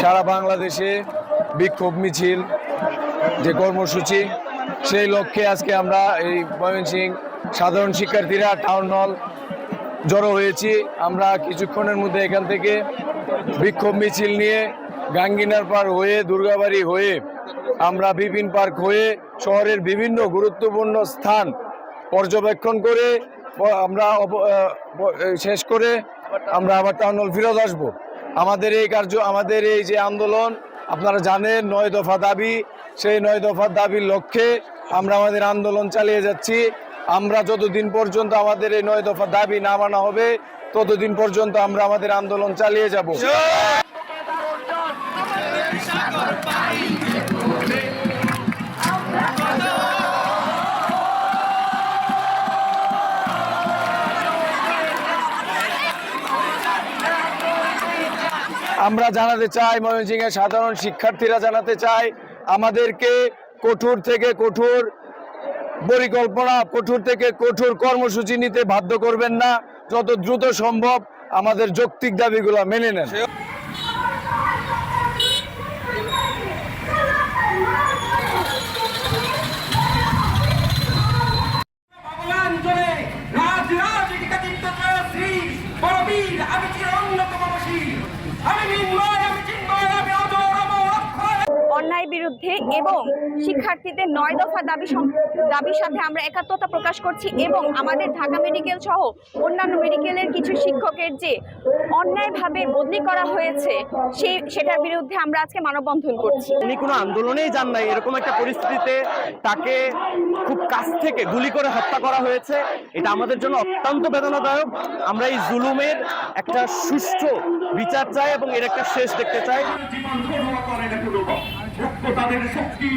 সারা বাংলাদেশে বিক্ষোভ মিছিল, যে কর্মসূচি, সেই লক্ষ্যে আজকে আমরা এই ময়মনসিং সাধারণ শিক্ষার্থীরা টাউন হল জড়ো হয়েছি। আমরা কিছুক্ষণের মধ্যে এখান থেকে বিক্ষোভ মিছিল নিয়ে গাঙ্গিনার পার হয়ে, দুর্গাবাড়ি হয়ে, আমরা বিপিন পার্ক হয়ে শহরের বিভিন্ন গুরুত্বপূর্ণ স্থান পর্যবেক্ষণ করে, আমরা শেষ করে আমরা আবার টাউন হল ফিরত আসব। আমাদের এই কার্য, আমাদের এই যে আন্দোলন, আপনারা জানেন, নয় দফা দাবি, সেই নয় দফার দাবির লক্ষ্যে আমরা আমাদের আন্দোলন চালিয়ে যাচ্ছি। আমরা যতদিন পর্যন্ত আমাদের এই নয় দফা দাবি না মানা হবে, ততদিন পর্যন্ত আমরা আমাদের আন্দোলন চালিয়ে যাব। আমরা জানাতে চাই ময়মনসিংহের সাধারণ শিক্ষার্থীরা জানাতে চাই আমাদেরকে কঠোর থেকে কঠোর পরিকল্পনা, কঠোর থেকে কঠোর কর্মসূচি নিতে বাধ্য করবেন না। যত দ্রুত সম্ভব আমাদের যৌক্তিক দাবিগুলো মেনে নেন। অন্যায় বিরুদ্ধে এবং শিক্ষার্থীদের নয় দফা দাবি দাবির সাথে আমরা একাত্মতা প্রকাশ করছি এবং আমাদের ঢাকা মেডিকেল সহ অন্যান্য মেডিকেলের কিছু শিক্ষকের যে অন্যায়ভাবে বদলি করা হয়েছে সেই সেটার বিরুদ্ধে আমরা আজকে মানববন্ধন করছি। উনি কোনো আন্দোলনেই যান নাই এরকম একটা পরিস্থিতিতে তাকে খুব কাছ থেকে গুলি করে হত্যা করা হয়েছে। এটা আমাদের জন্য অত্যন্ত বেদনাদায়ক। আমরা এই জুলুমের একটা সুষ্ঠু বিচার চাই এবং এর একটা শেষ দেখতে চাই। রক্ত তাদের শক্তি